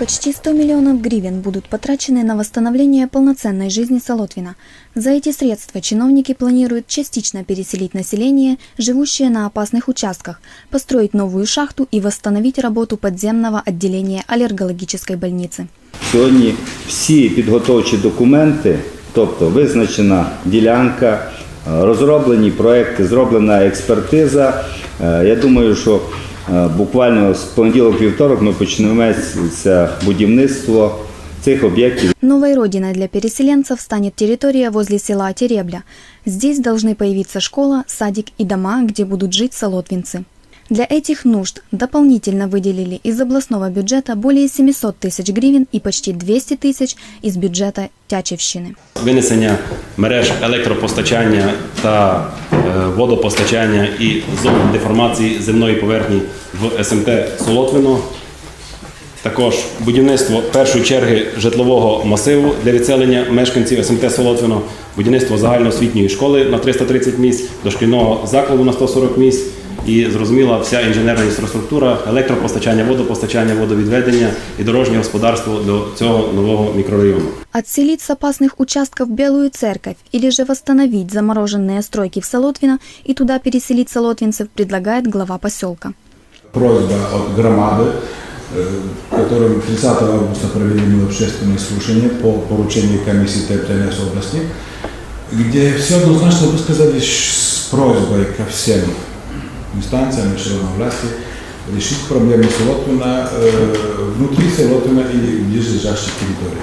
Почти 100 миллионов гривен будут потрачены на восстановление полноценной жизни Солотвина. За эти средства чиновники планируют частично переселить население, живущее на опасных участках, построить новую шахту и восстановить работу подземного отделения аллергологической больницы. Сьогодні всі підготовчі документи, тобто визначена ділянка, е, розроблені проекти, зроблена експертиза. Е, Я думаю, що е, буквально з понеділок-вівторок ми почнемо це будівництво цих об'єктів. Новой родиной для переселенцев станет территория возле села Теребля. Здесь должны появиться школа, садик и дома, где будут жить солотвинцы. Для этих нужд дополнительно выделили из областного бюджета более 700 тысяч гривен и почти 200 тысяч из бюджета Тячевщины. винесення мереж електропостачання та е, водопостачання і зон деформації земної поверхні в СМТ Солотвино. Також будівництво першої черги житлового масиву для відселення мешканців СМТ Солотвино, будівництво загальноосвітньої школи на 330 місць, дошкільного закладу на 140 місць і зрозуміла вся інженерна інфраструктура, електропостачання, водопостачання, водовідведення і дорожнє господарство до цього нового мікрорайону. Отселить с опасных участков Белую церковь или же восстановить замороженные стройки в Солотвино и туда переселить солотвинцев предлагает глава поселка. просьба от громады, э, которым 30 августа провели мы общественное слушание по поручению комиссии ТПТНС области, где все однозначно высказали с просьбой ко всем инстанциям и членам власти решить проблему Солотвина э, внутри Солотвина и ближайших территорий.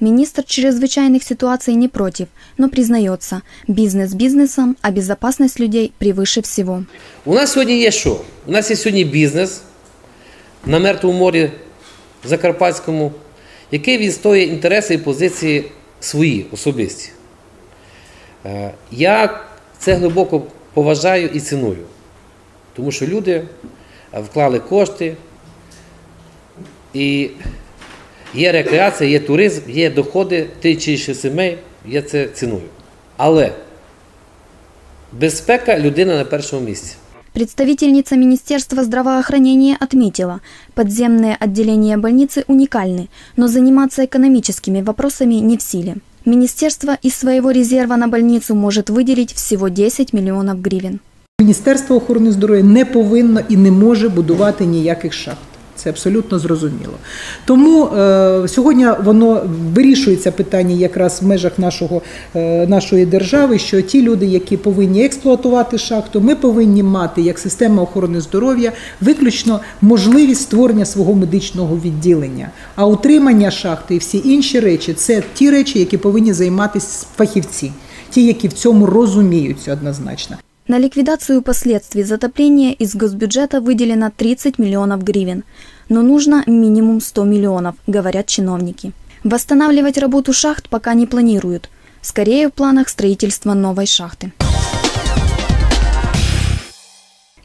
Министр чрезвычайных ситуаций не против, но признается, бизнес бизнесом, а безопасность людей превыше всего. У нас сьогодні є що? У нас є сьогодні бізнес на Мертвому морі Закарпатському, який відстоює інтереси і позиції свої особисті. Е, Я це глибоко поважаю і ціную, тому що люди е, вклали кошти, і є рекреація, є туризм, є доходи тих чи інших сімей, я це ціную. Але безпека людини на першому місці. Представительница Министерства здравоохранения отметила, подземные отделения больницы уникальны, но заниматься экономическими вопросами не в силе. Министерство из своего резерва на больницу может выделить всего 10 миллионов гривен. Міністерство охорони здоров'я не повинно і не може будувати ніяких шахт. Це абсолютно зрозуміло. Тому е, сьогодні воно вирішується питання якраз в межах нашого, е, нашої держави, що ті люди, які повинні експлуатувати шахту, ми повинні мати як система охорони здоров'я виключно можливість створення свого медичного відділення. А утримання шахти і всі інші речі це ті речі, які повинні займатися фахівці, ті, які в цьому розуміються однозначно. На ликвидацию последствий затопления из госбюджета выделено 30 миллионов гривен, но нужно минимум 100 миллионов, говорят чиновники. Восстанавливать работу шахт пока не планируют. Скорее в планах строительства новой шахты.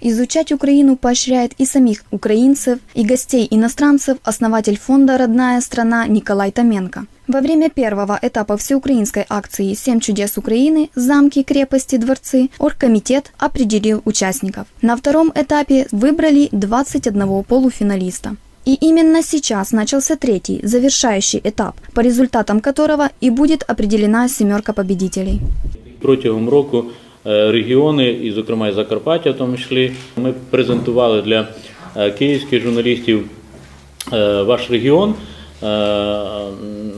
Изучать Украину поощряет и самих украинцев, и гостей иностранцев основатель фонда «Родная страна» Николай Томенко. Во время первого этапа всеукраинской акции «Семь чудес Украины. Замки, крепости, дворцы» оргкомитет определил участников. На втором этапе выбрали 21 полуфиналиста. И именно сейчас начался третий, завершающий этап, по результатам которого и будет определена семерка победителей. Протягом року е, регіони, і, зокрема, і Закарпаття, в тому числі, ми презентували для е, київських журналістів е, ваш регіон. Е,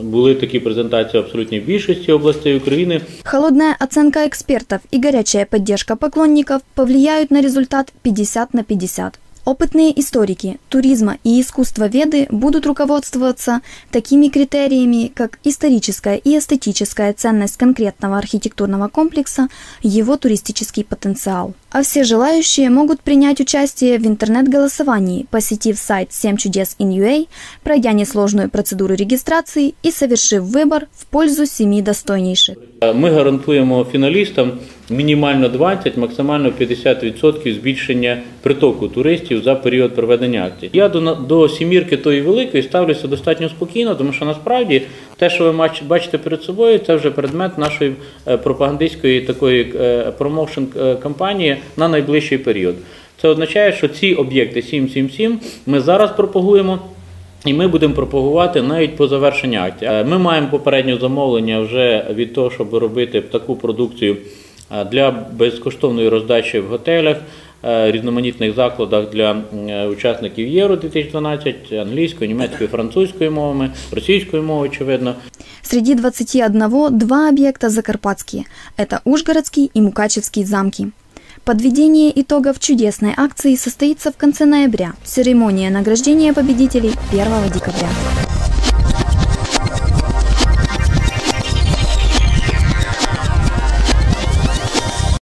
Були такі презентації в абсолютній більшості областей України. Холодная оценка экспертов и горячая поддержка поклонников повлияют на результат 50 на 50. Опытные историки туризма и искусствоведы будут руководствоваться такими критериями, как историческая и эстетическая ценность конкретного архитектурного комплекса, его туристический потенциал. А все желающие могут принять участие в интернет-голосовании, посетив сайт 7 чудес in.ua, пройдя несложную процедуру регистрации и совершив выбор в пользу семи достойнейших. Е, Ми гарантуємо фіналістам мінімально 20, максимально 50% збільшення притоку туристів за період проведення акції. Я до, до сімірки тої великої ставлюся достатньо спокійно, тому що насправді те, що ви бачите перед собою, це вже предмет нашої е, пропагандистської такої е, промоушен е, кампанії на найближчий період. Це означає, що ці об'єкти 777 ми зараз пропагуємо. І ми будемо пропагувати навіть по завершенні акції. Ми маємо попереднє замовлення вже від того, щоб робити таку продукцію для безкоштовної роздачі в готелях, е, різноманітних закладах для м, е, учасників Євро 2012, англійською, німецькою, французькою мовами, російською мовою, очевидно. Среди 21 два объекта закарпатские. Это Ужгородский и Мукачевский замки. Подведение итогов чудесной акции состоится в конце ноября. Церемония награждения победителей 1 декабря.